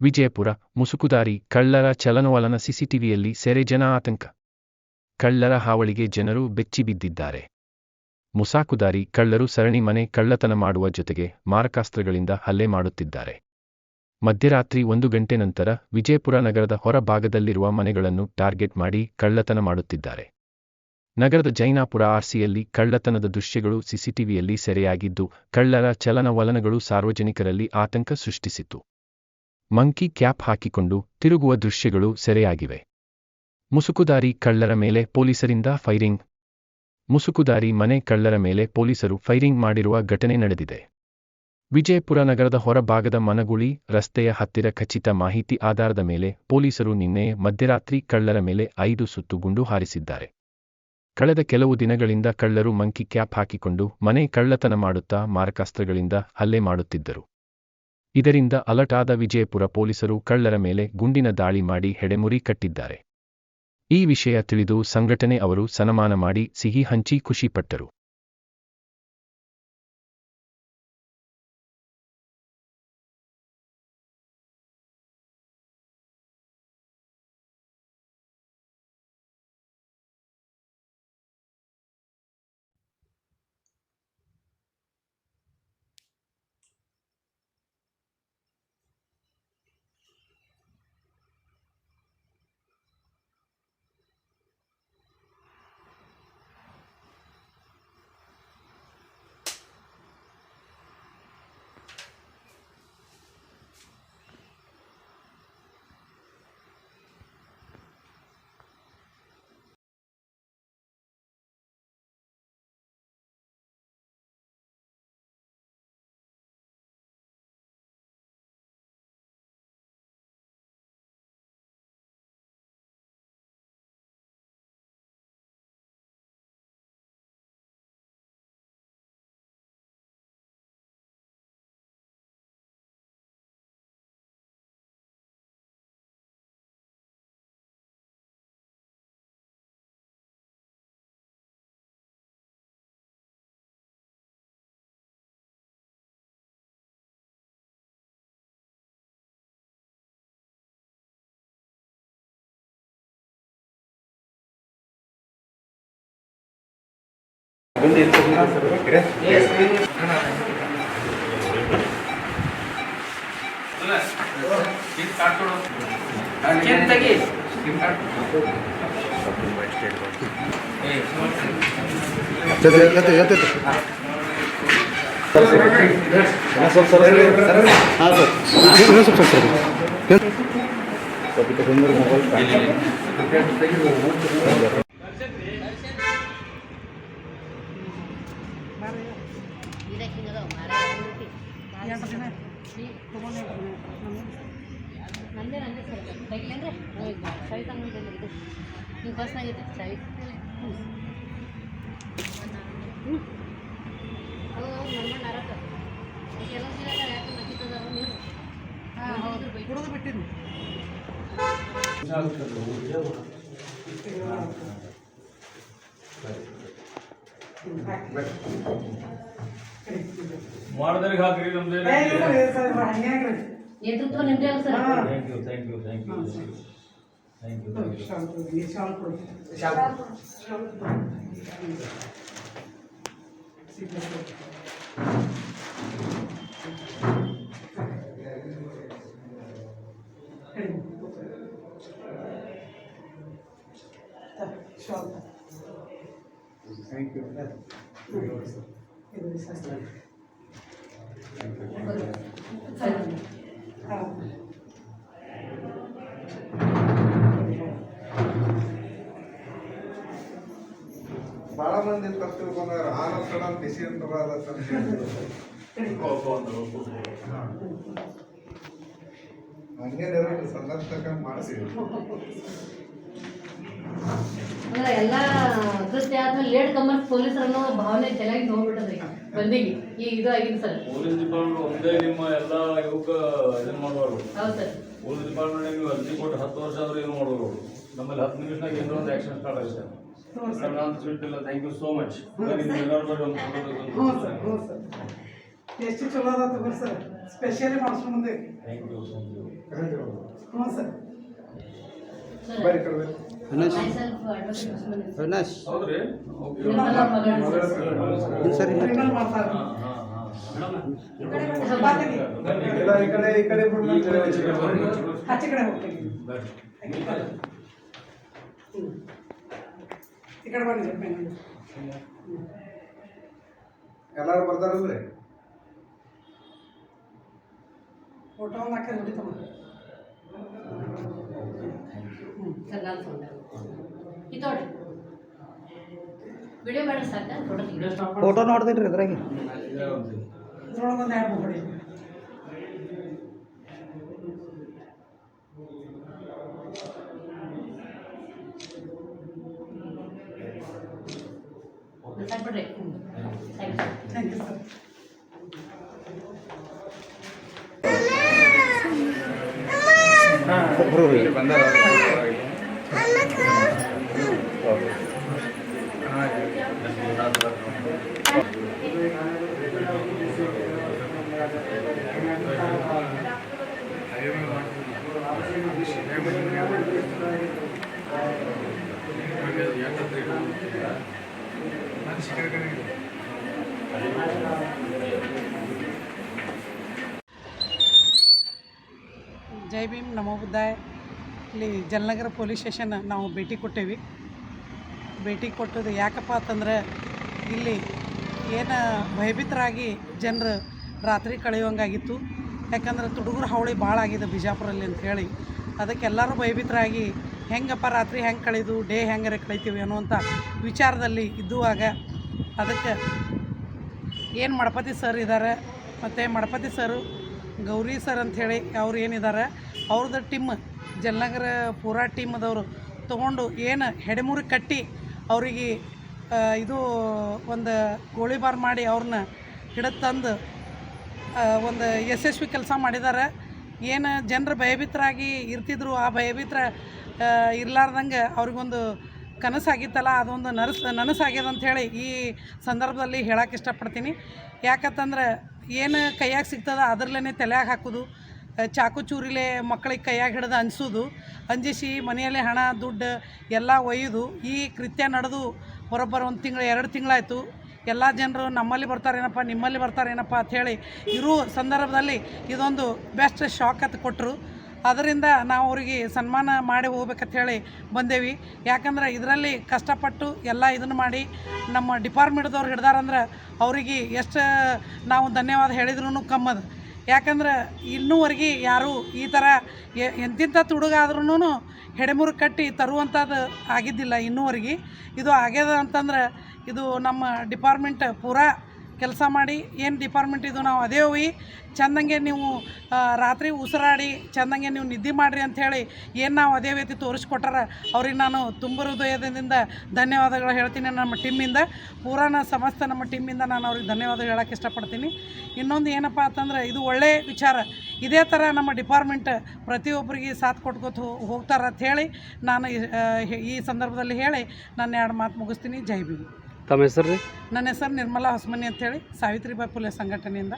ವಿಜಯಪುರ, ಮುಸುಕುದಾರಿ, ಕಳ್ಳರ ಚಲನವಲನ ಸಿಸಿಟಿವಿಯಲ್ಲಿ ಸೆರೆ ಜನ ಆತಂಕ. ಕಳ್ಳರ ಹಾವಳಿಗೆ ಜನರು ಬೆಚ್ಚಿಬಿದ್ದಿದ್ದಾರೆ ಮುಸಾಕುದಾರಿ, ಕಳ್ಳರು ಸರಣಿ ಮನೆ ಕಳ್ಳತನ ಮಾಡುವ ಜೊತೆಗೆ ಮಾರಕಾಸ್ತ್ರಗಳಿಂದ ಹಲ್ಲೆ ಮಾಡುತ್ತಿದ್ದಾರೆ. ಮಧ್ಯರಾತ್ರಿ ಒಂದು ಗಂಟೆ ನಂತರ ವಿಜಯಪುರ ನಗರದ ಹೊರಭಾಗದಲ್ಲಿರುವ ಮನೆಗಳನ್ನು ಟಾರ್ಗೆಟ್ ಮಾಡಿ ಕಳ್ಳತನ ಮಾಡುತ್ತಿದ್ದಾರೆ. ನಗರದ ಜೈನಾಪುರ ಆರ್ಸಿಯಲ್ಲಿ ಕಳ್ಳತನದ ದೃಶ್ಯಗಳು ಸಿಸಿಟಿವಿಯಲ್ಲಿ ಸೆರೆಯಾಗಿದ್ದು, ಕಳ್ಳರ ಚಲನವಲನಗಳು ಸಾರ್ವಜನಿಕರಲ್ಲಿ ಆತಂಕ ಸೃಷ್ಟಿಸಿತು ಮಂಕಿ ಕ್ಯಾಪ್ ಹಾಕಿಕೊಂಡು ತಿರುಗುವ ದೃಶ್ಯಗಳು ಸೆರೆಯಾಗಿವೆ. ಮುಸುಕುದಾರಿ ಕಳ್ಳರ ಮೇಲೆ ಪೊಲೀಸರಿಂದ ಫೈರಿಂಗ್. ಮುಸುಕುದಾರಿ ಮನೆ ಕಳ್ಳರ ಮೇಲೆ ಪೊಲೀಸರು ಫೈರಿಂಗ್ ಮಾಡಿರುವ ಘಟನೆ ನಡೆದಿದೆ. ವಿಜಯಪುರ ನಗರದ ಹೊರಭಾಗದ ಮನಗುಳಿ ರಸ್ತೆಯ ಹತ್ತಿರ ಖಚಿತ ಮಾಹಿತಿ ಆಧಾರದ ಮೇಲೆ ಪೊಲೀಸರು ನಿನ್ನೆ ಮಧ್ಯರಾತ್ರಿ ಕಳ್ಳರ ಮೇಲೆ ಐದು ಸುತ್ತು ಗುಂಡು ಹಾರಿಸಿದ್ದಾರೆ. ಕಳೆದ ಕೆಲವು ದಿನಗಳಿಂದ ಕಳ್ಳರು ಮಂಕಿ ಕ್ಯಾಪ್ ಹಾಕಿಕೊಂಡು ಮನೆ ಕಳ್ಳತನ ಮಾಡುತ್ತಾ ಮಾರಕಾಸ್ತ್ರಗಳಿಂದ ಹಲ್ಲೆ ಮಾಡುತ್ತಿದ್ದರು. ಇದರಿಂದ ಅಲಟಾದ ವಿಜಯಪುರ ಪೊಲೀಸರು ಕಳ್ಳರ ಮೇಲೆ ಗುಂಡಿನ ದಾಳಿ ಮಾಡಿ ಹೆಡೆಮುರಿ ಕಟ್ಟಿದ್ದಾರೆ. ಈ ವಿಷಯ ತಿಳಿದು ಸಂಘಟನೆ ಅವರು ಸನ್ಮಾನ ಮಾಡಿ ಸಿಹಿ ಹಂಚಿ ಖುಷಿಪಟ್ಟರು. ಹಾಂ ಸರ್ ಇನ್ನೊಂದು ಸ್ವಲ್ಪ ಸರ್ ಮೊಬೈಲ್ ನಂದೇ ನಂದೇ ಸರ್ ಬೈಕ್ ಅಂದ್ರೆ ಸವಿ ತಂದು ಇದು ನೀವು ಬಸ್ನಾಗೈತೆ ಸವಿ ಹ್ಞೂ ಹೌದು. ನನ್ನ ನರಕ ಕೆಲವು ದಿನ ಯಾಕೆ ಮತ್ತಿದ್ದದ ನೀವು ಹಾಂ ಹೌದು. ಬಿಟ್ಟಿದ್ದು ಮಾಡಿದ್ರಿಗೆ ಹಾಕ್ರಿ ನಮ್ದು ನೇತೃತ್ವ ನಿಮ್ಮದೇ ಅಲ್ಲ sir thank you thank you thank you thank you ಬಹಳ ಮಂದಿ ತಪ್ಪು ತಿಳ್ಕೊಂಡಾರ ಆನ ಸಡನ್ ಬಿಸಿ ಅಂತ ಹಂಗೆ ಸಂದರ್ಭ ಮಾಡಿಸಿದ್ರು ಅಂದ್ರೆ ಎಲ್ಲ ಕೃತ್ಯ ಆದ್ಮೇಲೆ ಲೇಟ್ ಕಮರ್ ಪೊಲೀಸರು ಅನ್ನೋ ಭಾವನೆ ಚೆನ್ನಾಗಿ ನೋಡ್ಬಿಟ್ಟದ್ರಿ. ಮಂದಿಗೆ ಈಗ ಇದು ಆಗಿದೆ ಸರ್. ಪೊಲೀಸ್ ಡಿಪಾರ್ಟ್ಮೆಂಟ್ ಒಂದೇ ನಿಮ್ಮ ಎಲ್ಲ ಯುವಕ ಇದನ್ನ ಮಾಡುವರು ಹೌದು ಸರ್. ಪೊಲೀಸ್ ಡಿಪಾರ್ಟ್ಮೆಂಟ್ ನೀವು ಅರ್ಜಿ ಕೊಟ್ಟು ಹತ್ತು ವರ್ಷ ಆದ್ರೆ ಏನು ಮಾಡೋರು ನಮ್ಮಲ್ಲಿ ಹತ್ತು ನಿಮಿಷನಾಗ ಏನೋ ಒಂದು ಆಕ್ಷನ್ ಸ್ಟಾರ್ಟ್ ಆಗುತ್ತೆ. ನಾನು ಸ್ವೀಟ್ ಇಲ್ಲ. ಥ್ಯಾಂಕ್ ಯು ಸೋ ಮಚ್ ಎಲ್ಲರ ಬಗ್ಗೆ ಒಂದು ಹ್ಞೂ ಸರ್. ಹ್ಞೂ ಸರ್. ಎಷ್ಟು ಚಲೋ ಅದ ತಗೋರಿ ಸರ್. ಸ್ಪೆಷಲಿ ಮಾಡಿಸ್ಕೊಂಡು ಬಂದೆ thank you thank you sir. ಬರ್ರಿ ಈ ಮಗಳ ಇಲ್ಲ ಸರ್ ಈ ಕಡೆ ಈ ಕಡೆ ಆಚೆ ಕಡೆ ಹೋಗ್ತೀನಿ. ಈ ಕಡೆ ಬನ್ನಿ ಎಲ್ಲರೂ ಬರ್ತಾರಲ್ರಿ? ಫೋಟೋ ಒಂದು ಹಾಕಿದ್ರೆ ಹೊಡಿತಮ್ಮ ವಿಡಿಯೋ ಮಾಡಿ ಸಾಕ ಫೋಟೋ ಫೋಟೋ ನೋಡ್ತೀನಿ ರೀ ಅದ್ರಾಗೆ ಇದೇ ಒಂದು. ಇದ್ರೊಳಗೆ ಒಂದು ಎರಡು ಹೊಡಿ ಸಾಕ್ಬಿಡ್ರಿ ಥ್ಯಾಂಕ್ ಯು ಸರ್ ಬರೋರಿ ಇಲ್ಲಿ ಜೈ ಭೀಮ್, ನಮೋ ಬುದ್ಧಾಯ್. ಇಲ್ಲಿ ಜಲನಗರ ಪೊಲೀಸ್ ಸ್ಟೇಷನ್ ನಾವು ಭೇಟಿ ಕೊಟ್ಟೇವಿ. ಭೇಟಿ ಕೊಟ್ಟದ್ದು ಯಾಕಪ್ಪ ಅಂತಂದ್ರೆ ಇಲ್ಲಿ ಏನು ಭಯಭೀತರಾಗಿ ಜನರು ರಾತ್ರಿ ಕಳೆಯುವಂಗಾಗಿತ್ತು. ಯಾಕಂದ್ರೆ ತುಡುಗರ ಹಾವಳಿ ಭಾಳ ಆಗಿದೆ ಬಿಜಾಪುರಲ್ಲಿ ಅಂತ ಹೇಳಿ. ಅದಕ್ಕೆ ಎಲ್ಲರೂ ಭಯಭೀತರಾಗಿ ಹೆಂಗಪ್ಪ ರಾತ್ರಿ ಹೆಂಗೆ ಕಳೆದು, ಡೇ ಹೆಂಗಾರೆ ಕಳಿತೀವಿ ಅನ್ನುವಂಥ ವಿಚಾರದಲ್ಲಿ ಇದ್ದುವಾಗ ಅದಕ್ಕೆ ಏನು ಮಡಪತಿ ಸರ್ ಇದ್ದಾರೆ ಮತ್ತು ಮಡಪತಿ ಸರು, ಗೌರಿ ಸರ್ ಅಂಥೇಳಿ ಅವ್ರು ಏನಿದ್ದಾರೆ ಅವ್ರದ್ದು ಟೀಮ್ ಜಲನಗರ ಪೂರಾ ಟೀಮದವರು ತೊಗೊಂಡು ಏನು ಹೆಡೆಮುರಿ ಕಟ್ಟಿ ಅವರಿಗೆ ಇದು ಒಂದು ಗೋಳಿಬಾರ್ ಮಾಡಿ ಅವ್ರನ್ನ ಹಿಡಿದು ತಂದು ಒಂದು ಯಶಸ್ವಿ ಕೆಲಸ ಮಾಡಿದ್ದಾರೆ ಏನು ಜನರು ಭಯಭೀತರಾಗಿ ಇರ್ತಿದ್ರು, ಆ ಭಯಭೀತರ ಇರ್ಲಾರ್ದಂಗೆ ಅವ್ರಿಗೊಂದು ಕನಸಾಗಿತ್ತಲ್ಲ, ಅದೊಂದು ನರಸ್, ನನಸಾಗ್ಯದ ಅಂಥೇಳಿ ಈ ಸಂದರ್ಭದಲ್ಲಿ ಹೇಳಕ್ಕೆ ಇಷ್ಟಪಡ್ತೀನಿ. ಯಾಕಂತಂದ್ರೆ ಏನು ಕೈಯಾಗ ಸಿಗ್ತದ ಅದರಲ್ಲೇ ತಲೆಯಾಗ ಹಾಕೋದು. ಚಾಕು ಚೂರಿಲೆ ಮಕ್ಕಳಿಗೆ ಕೈಯಾಗ ಹಿಡಿದು ಅನ್ಸೋದು ಅಂಜಿಸಿ ಮನೆಯಲ್ಲಿ ಹಣ, ದುಡ್ಡು ಎಲ್ಲ ಒಯ್ಯೋದು. ಈ ಕೃತ್ಯ ನಡೆದು ಬರೋಬ್ಬರ ಒಂದು ತಿಂಗಳು, ಎರಡು ತಿಂಗಳಾಯಿತು. ಎಲ್ಲ ಜನರು ನಮ್ಮಲ್ಲಿ ಬರ್ತಾರೇನಪ್ಪ ನಿಮ್ಮಲ್ಲಿ ಬರ್ತಾರೇನಪ್ಪ ಅಂಥೇಳಿ ಇರೋ ಸಂದರ್ಭದಲ್ಲಿ ಇದೊಂದು ಬೆಸ್ಟ್ ಶಾಕ್ ಅಂತ ಕೊಟ್ಟರು ಅದರಿಂದ ನಾವು ಅವರಿಗೆ ಸನ್ಮಾನ ಮಾಡಿ ಹೋಗ್ಬೇಕಂತ ಹೇಳಿ ಬಂದೇವಿ. ಯಾಕಂದ್ರೆ ಇದರಲ್ಲಿ ಕಷ್ಟಪಟ್ಟು ಎಲ್ಲ ಇದನ್ನು ಮಾಡಿ ನಮ್ಮ ಡಿಪಾರ್ಟ್ಮೆಂಟ್ದವ್ರು ಹಿಡ್ದಾರಂದ್ರೆ ಅವರಿಗೆ ಎಷ್ಟು ನಾವು ಧನ್ಯವಾದ ಹೇಳಿದ್ರು ಕಮ್ಮದು. ಯಾಕಂದ್ರೆ ಇನ್ನೂವರೆಗೆ ಯಾರು ಈ ಥರ ಎಂತಿಂಥ ತುಡುಗಾದ್ರೂ ಹೆಡೆಮುರು ಕಟ್ಟಿ ತರುವಂಥದ್ದು ಆಗಿದ್ದಿಲ್ಲ ಇನ್ನೂವರೆಗೆ. ಇದು ಆಗ್ಯದ ಅಂತಂದ್ರೆ ಇದು ನಮ್ಮ ಡಿಪಾರ್ಟ್ಮೆಂಟ್ ಪೂರಾ ಕೆಲಸ ಮಾಡಿ ಏನು ಡಿಪಾರ್ಟ್ಮೆಂಟ್ ಇದು ನಾವು ಅದೇ ಹೋಗಿ, ಚಂದಂಗೆ ನೀವು ರಾತ್ರಿ ಉಸಿರಾಡಿ, ಚಂದಂಗೆ ನೀವು ನಿದ್ದೆ ಮಾಡಿರಿ ಅಂಥೇಳಿ ಏನು ನಾವು ಅದೇ ರೀತಿ ತೋರಿಸ್ಕೊಟ್ಟಾರ, ಅವ್ರಿಗೆ ನಾನು ತುಂಬ ಹೃದಯದಿಂದ ಧನ್ಯವಾದಗಳು ಹೇಳ್ತೀನಿ ನಮ್ಮ ಟೀಮಿಂದ ಪೂರಾನ ಸಮಸ್ತ ನಮ್ಮ ಟೀಮಿಂದ ನಾನು ಅವ್ರಿಗೆ ಧನ್ಯವಾದ ಹೇಳೋಕ್ಕೆ ಇಷ್ಟಪಡ್ತೀನಿ. ಇನ್ನೊಂದು ಏನಪ್ಪ ಅಂತಂದ್ರೆ, ಇದು ಒಳ್ಳೆಯ ವಿಚಾರ. ಇದೇ ಥರ ನಮ್ಮ ಡಿಪಾರ್ಟ್ಮೆಂಟ್ ಪ್ರತಿಯೊಬ್ಬರಿಗೆ ಸಾಥ್ ಕೊಟ್ಕೋತ ಹೋಗ್ತಾರ ಹೇಳಿ ನಾನು ಈ- ಸಂದರ್ಭದಲ್ಲಿ ಹೇಳಿ ನನ್ನ ಎರಡು ಮಾತು ಮುಗಿಸ್ತೀನಿ. ಜೈ ಭೀಮ್. ತಮ್ಮ ಹೆಸರು ರೀ? ನನ್ನ ಹೆಸರು ನಿರ್ಮಲಾ ಹೊಸಮನಿ ಅಂತೇಳಿ ಸಾವಿತ್ರಿಬಾಯಿ ಫುಲೆ ಸಂಘಟನೆಯಿಂದ.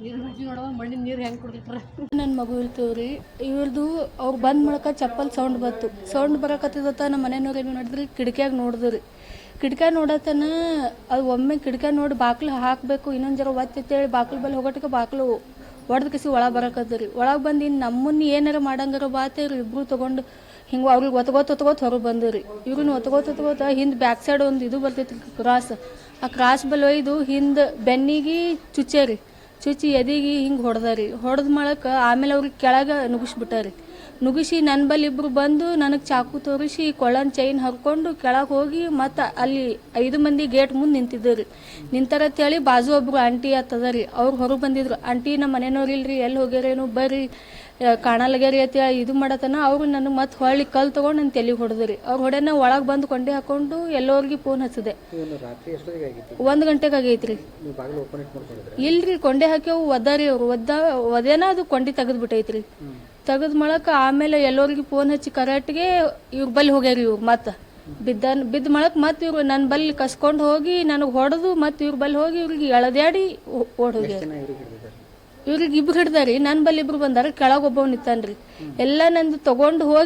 ನೀರು ನೋಡುವ ಮಣ್ಣಿನ ನೀರು ಹೆಂಗೆ ಕುಡಿದ್ರೆ ನನ್ನ ಮಗು ಇರ್ತೀವಿ ರೀ ಇವ್ರದ್ದು ಅವ್ರು ಬಂದ್ ಮೂಲಕ ಚಪ್ಪಲ್ ಸೌಂಡ್ ಬಂತು. ಸೌಂಡ್ ಬರಕತ್ತಿದತ್ತ ನಮ್ಮ ಮನೆಯವ್ರು ಏನು ಮಾಡಿದ್ರಿ ಕಿಟಕಿಯಾಗ ನೋಡಿದ್ರಿ ರೀ. ಕಿಟಕಿಯಾಗ ನೋಡತನ ಅದು ಒಮ್ಮೆ ಕಿಟಕಿ ನೋಡಿ ಬಾಕ್ಲು ಹಾಕಬೇಕು ಇನ್ನೊಂದು ಜರ ಹೇಳಿ ಬಾಕ್ಲು ಬಲ್ಲಿ ಹೋಗೋಟಕ್ಕೆ ಬಾಕ್ಲು ಹೊಡೆದ ಕಿಸಿ ಒಳಗೆ ಬರಕತ್ತರಿ ಒಳಗೆ ಬಂದು ಇನ್ನು ನಮ್ಮನ್ನ ಏನಾರ ಮಾಡಂಗಾರ ಬಾತೇವ್ರಿ ಇಬ್ಬರು ತೊಗೊಂಡು ಹಿಂಗೆ ಅವ್ರಿಗೆ ಒತ್ಕೋತ ಒತ್ಕೋತ ಹೊರಗೆ ಬಂದಿರಿ. ಇವ್ರನ್ನ ಒತ್ಕೋತ ಒತ್ಕೋತ ಹಿಂದೆ ಬ್ಯಾಕ್ ಸೈಡ್ ಒಂದು ಇದು ಬರ್ತೈತಿ ಕ್ರಾಸ್ ಆ ಕ್ರಾಸ್ ಬಲ್ ಒಯ್ದು ಹಿಂದೆ ಬೆನ್ನಿಗೆ ರೀ ಚುಚ್ಚಿ ಎದಿಗೆ ಹಿಂಗೆ ಹೊಡೆದಾರಿ. ಹೊಡೆದ ಮಾಡಕ್ಕೆ ಆಮೇಲೆ ಅವ್ರಿಗೆ ಕೆಳಗೆ ನುಗ್ಗಿಸ್ಬಿಟ್ಟಾರಿ. ನುಗ್ಗಿಸಿ ನನ್ನ ಬಳಿ ಇಬ್ರು ಬಂದು ನನಗೆ ಚಾಕು ತೋರಿಸಿ ಕೊಳ್ಳನ್ ಚೈನ್ ಹರ್ಕೊಂಡು ಕೆಳಗೆ ಹೋಗಿ ಮತ್ತು ಅಲ್ಲಿ ಐದು ಮಂದಿ ಗೇಟ್ ಮುಂದೆ ನಿಂತಿದ್ದರು. ರೀ ನಿಂತಾರತ್ತೇಳಿ ಬಾಜು ಒಬ್ರು ಆಂಟಿ ಆತದ ರೀ ಅವ್ರು ಹೊರಗೆ ಬಂದಿದ್ರು. ಆಂಟಿ ನಮ್ಮ ಮನೆಯವ್ರು ಇಲ್ರಿ ಎಲ್ಲಿ ಹೋಗ್ಯಾರೇನು ಬರ್ರಿ. ಕಾಣಲ್ಗ್ಯಾರಿ ಅಂತ ಇದು ಮಾಡತನ. ಅವ್ರು ನನಗೆ ಮತ್ತೆ ಹೊಳ್ಳಿ ಕಲ್ ತಗೊಂಡು ನನ್ನ ತಲೆಗೆ ಹೊಡೆದ್ರಿ. ಅವ್ರು ಹೊಡೆನ ಒಳಗೆ ಬಂದು ಕೊಂಡೆ ಹಾಕೊಂಡು ಎಲ್ಲೋರ್ಗೆ ಫೋನ್ ಹಚ್ಚಿದೆ. ಒಂದು ಗಂಟೆಗೆ ಆಗೈತ್ರಿ. ಇಲ್ರಿ ಕೊಂಡೆ ಹಾಕ್ಯವು ಒದ್ದಾರಿ ಅವ್ರು. ಒದ್ದ ಒದೇನ ಅದು ಕೊಂಡಿ ತೆಗೆದು ಬಿಟ್ಟೈತ್ರಿ ತೆಗೆದು ಮಾಡಕ್ಕೆ ಆಮೇಲೆ ಎಲ್ಲೋರಿಗೆ ಫೋನ್ ಹಚ್ಚಿ ಕರೆಕ್ಟ್ಗೆ ಇವ್ರ ಬಲ್ಲಿ ಹೋಗ್ಯಾರಿ ಇವ್ರು ಮತ್ತೆ. ಬಿದ್ದ ಬಿದ್ದ ಮಾಡಕ್ಕೆ ಮತ್ತೆ ಇವ್ರು ನನ್ನ ಬಲ್ಲಿ ಕಸ್ಕೊಂಡು ಹೋಗಿ ನನಗೆ ಹೊಡೆದು ಮತ್ತೆ ಇವ್ರ ಬಲ್ಲಿ ಹೋಗಿ ಇವ್ರಿಗೆ ಎಳೆದಾಡಿ ಓಡ್ ಹೋಗ್ಯಾರ. ಇವ್ರಿಗೆ ಇಬ್ರು ಹಿಡ್ದಾರಿ ನನ್ನ ಬಲ್ಲಿ ಇಬ್ರು ಬಂದಾರ ಕೆಳಗೆ ಒಬ್ಬವ್ ನಿಂತಾನ್ರಿ. ಎಲ್ಲ ನಂದು ತಗೊಂಡು ಹೋಗಿ